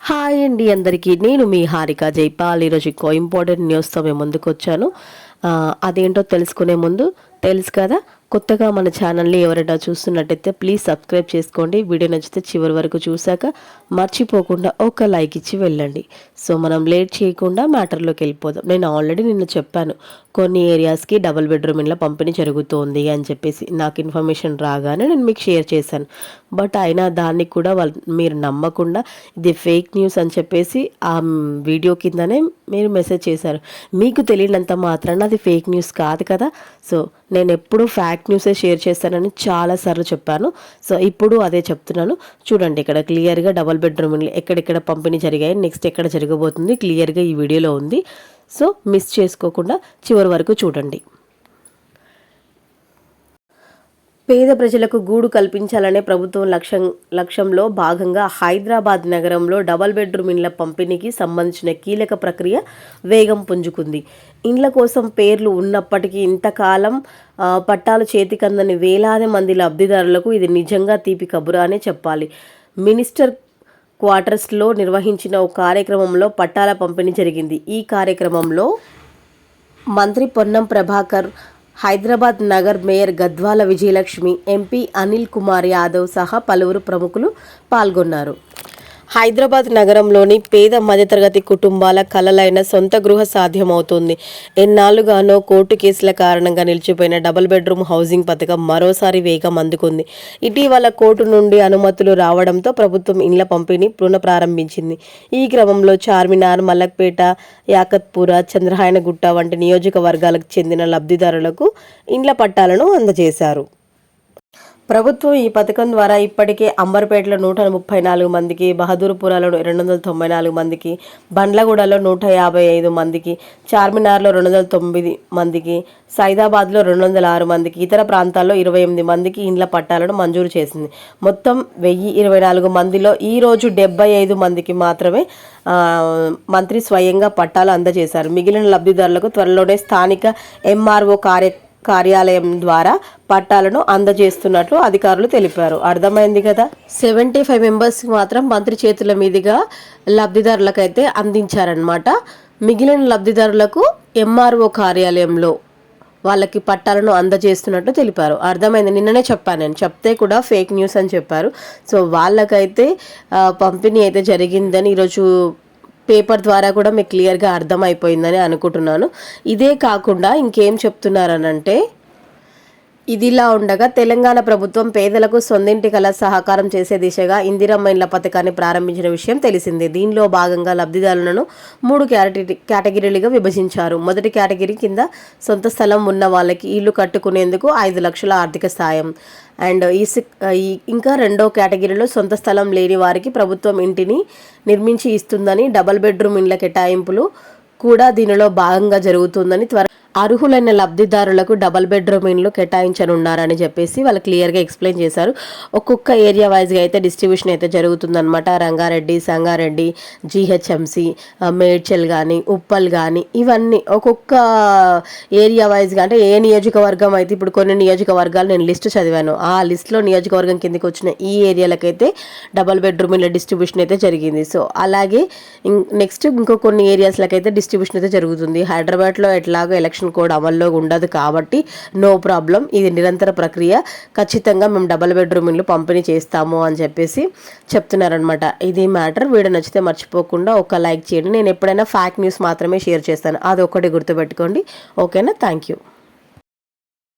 Hi అండి అందరికీ. నేను మీ హారిక జైపాల్. ఈరోజు ఇంకో ఇంపార్టెంట్ న్యూస్తో మేము ముందుకు వచ్చాను అదేంటో తెలుసుకునే ముందు తెలుసు కదా? కొత్తగా మన ఛానల్ని ఎవరైనా చూస్తున్నట్టయితే ప్లీజ్ సబ్స్క్రైబ్ చేసుకోండి. వీడియో నచ్చితే చివరి వరకు చూశాక మర్చిపోకుండా ఒక లైక్ ఇచ్చి వెళ్ళండి. సో మనం లేట్ చేయకుండా మ్యాటర్లోకి వెళ్ళిపోదాం. నేను ఆల్రెడీ నిన్న చెప్పాను కొన్ని ఏరియాస్కి డబుల్ బెడ్రూమ్ ఇంట్లో పంపిణీ జరుగుతోంది అని చెప్పేసి. నాకు ఇన్ఫర్మేషన్ రాగానే నేను మీకు షేర్ చేశాను. బట్ అయినా దాన్ని కూడా వాళ్ళు మీరు నమ్మకుండా ఇది ఫేక్ న్యూస్ అని చెప్పేసి ఆ వీడియో కిందనే మీరు మెసేజ్ చేశారు. మీకు తెలియనంత మాత్రాన అది ఫేక్ న్యూస్ కాదు కదా? సో నేను ఎప్పుడూ ఫ్యాక్ట్ న్యూసే షేర్ చేస్తానని చాలాసార్లు చెప్పాను. సో ఇప్పుడు అదే చెప్తున్నాను. చూడండి ఇక్కడ క్లియర్గా డబల్ బెడ్రూమ్ ఎక్కడెక్కడ పంపిణీ జరిగాయి నెక్స్ట్ ఎక్కడ జరగబోతుంది క్లియర్గా ఈ వీడియోలో ఉంది. సో మిస్ చేసుకోకుండా చివరి వరకు చూడండి. పేద ప్రజలకు గూడు కల్పించాలనే ప్రభుత్వం లక్ష్యం లక్ష్యంలో భాగంగా హైదరాబాద్ నగరంలో డబల్ బెడ్రూమ్ ఇండ్ల పంపిణీకి సంబంధించిన కీలక ప్రక్రియ వేగం పుంజుకుంది. ఇండ్ల కోసం పేర్లు ఉన్నప్పటికీ ఇంతకాలం పట్టాలు చేతికందని వేలాది మంది లబ్ధిదారులకు ఇది నిజంగా తీపి కబురా అనే చెప్పాలి. మినిస్టర్ క్వార్టర్స్లో నిర్వహించిన ఓ కార్యక్రమంలో పట్టాల పంపిణీ జరిగింది. ఈ కార్యక్రమంలో మంత్రి పొన్నం ప్రభాకర్ హైదరాబాద్ నగర్ మేయర్ గద్వాల విజయలక్ష్మి ఎంపీ అనిల్ కుమార్ యాదవ్ సహా పలువురు ప్రముఖులు పాల్గొన్నారు. హైదరాబాద్ నగరంలోని పేద మధ్యతరగతి కుటుంబాల కలలైన సొంత గృహ సాధ్యమవుతుంది. ఎన్నాళ్ళుగానో కోర్టు కేసుల కారణంగా నిలిచిపోయిన డబుల్ బెడ్రూమ్ హౌసింగ్ పథకం మరోసారి వేగం అందుకుంది. ఇటీవల కోర్టు నుండి అనుమతులు రావడంతో ప్రభుత్వం ఇండ్ల పంపిణీ పునఃప్రారంభించింది ఈ క్రమంలో చార్మినార్ మలక్పేట యాకత్పుర చంద్రహాయనగుట్ట వంటి నియోజకవర్గాలకు చెందిన లబ్ధిదారులకు ఇండ్ల పట్టాలను అందజేశారు. ప్రభుత్వం ఈ పథకం ద్వారా ఇప్పటికే అంబర్పేటలో నూట ముప్పై నాలుగు మందికి బహదూర్పురాలో రెండు వందల తొంభై నాలుగు మందికి బండ్లగూడలో నూట యాభై ఐదు మందికి చార్మినార్లో రెండు వందల తొమ్మిది మందికి సైదాబాద్లో రెండు వందల ఆరు మందికి ఇతర ప్రాంతాల్లో ఇరవై ఎనిమిది మందికి ఇండ్ల పట్టాలను మంజూరు చేసింది. మొత్తం వెయ్యి ఇరవై నాలుగు మందిలో ఈ రోజు డెబ్బై ఐదు మందికి మాత్రమే మంత్రి స్వయంగా పట్టాలు అందజేశారు. మిగిలిన లబ్ధిదారులకు త్వరలోనే స్థానిక ఎంఆర్ఓ కార్య కార్యాలయం ద్వారా పట్టాలను అందజేస్తున్నట్లు అధికారులు తెలిపారు. అర్థమైంది కదా? సెవెంటీ ఫైవ్ మెంబర్స్ మాత్రం మంత్రి చేతుల మీదుగా లబ్ధిదారులకైతే అందించారనమాట మిగిలిన లబ్ధిదారులకు ఎంఆర్ఓ కార్యాలయంలో వాళ్ళకి పట్టాలను అందజేస్తున్నట్టు తెలిపారు. అర్థమైంది. నిన్ననే చెప్పాను నేను. చెప్తే కూడా ఫేక్ న్యూస్ అని చెప్పారు. సో వాళ్ళకైతే పంపిణీ అయితే జరిగిందని ఈరోజు పేపర్ ద్వారా కూడా మీకు క్లియర్గా అర్థమైపోయిందని అనుకుంటున్నాను. ఇదే కాకుండా ఇంకేం చెప్తున్నారనంటే ఇదిలా ఉండగా తెలంగాణ ప్రభుత్వం పేదలకు సొంతింటి కల సహకారం చేసే దిశగా ఇందిరమ్మ ఇండ్ల పథకాన్ని ప్రారంభించిన విషయం తెలిసిందే. దీనిలో భాగంగా లబ్ధిదారులను మూడు కేటగిరీలుగా విభజించారు. మొదటి కేటగిరీ కింద సొంత స్థలం ఉన్న వాళ్ళకి ఇల్లు కట్టుకునేందుకు ఐదు లక్షల ఆర్థిక సాయం. అండ్ ఈ ఈ ఇంకా రెండో కేటగిరీలో సొంత స్థలం లేని వారికి ప్రభుత్వం ఇంటిని నిర్మించి ఇస్తుందని డబల్ బెడ్రూమ్ ఇండ్ల కేటాయింపులు కూడా దీనిలో భాగంగా జరుగుతుందని త్వర అర్హులైన లబ్ధిదారులకు డబల్ బెడ్రూమ్ ఇండ్లు కేటాయించనున్నారని చెప్పేసి వాళ్ళు క్లియర్గా ఎక్స్ప్లెయిన్ చేశారు. ఒక్కొక్క ఏరియా వైజ్గా అయితే డిస్ట్రిబ్యూషన్ అయితే జరుగుతుందన్నమాట. రంగారెడ్డి సంగారెడ్డి జిహెచ్ఎంసి మేడ్చల్ కానీ ఉప్పల్ కానీ ఇవన్నీ ఒక్కొక్క ఏరియా వైజ్గా అంటే ఏ నియోజకవర్గం అయితే ఇప్పుడు కొన్ని నియోజకవర్గాలు నేను లిస్ట్ చదివాను. ఆ లిస్ట్లో నియోజకవర్గం కిందకి వచ్చిన ఈ ఏరియాలకైతే డబల్ బెడ్రూమ్ ఇళ్ళ డిస్ట్రిబ్యూషన్ అయితే జరిగింది. సో అలాగే నెక్స్ట్ ఇంకో కొన్ని ఏరియాస్లకైతే డిస్ట్రిబ్యూషన్ అయితే జరుగుతుంది. హైదరాబాద్లో ఎట్లాగో ఎలక్షన్ కోడ్ అమల్లో ఉండదు కాబట్టి నో ప్రాబ్లం. ఇది నిరంతర ప్రక్రియ. ఖచ్చితంగా మేము డబల్ బెడ్రూమ్ ఇల్లు పంపిణీ చేస్తాము అని చెప్పేసి చెప్తున్నారనమాట ఇది మ్యాటర్. వీడియో నచ్చితే మర్చిపోకుండా ఒక లైక్ చేయండి. నేను ఎప్పుడైనా ఫ్యాక్ట్ న్యూస్ మాత్రమే షేర్ చేస్తాను. అది ఒకటి గుర్తుపెట్టుకోండి. ఓకేనా? Thank you.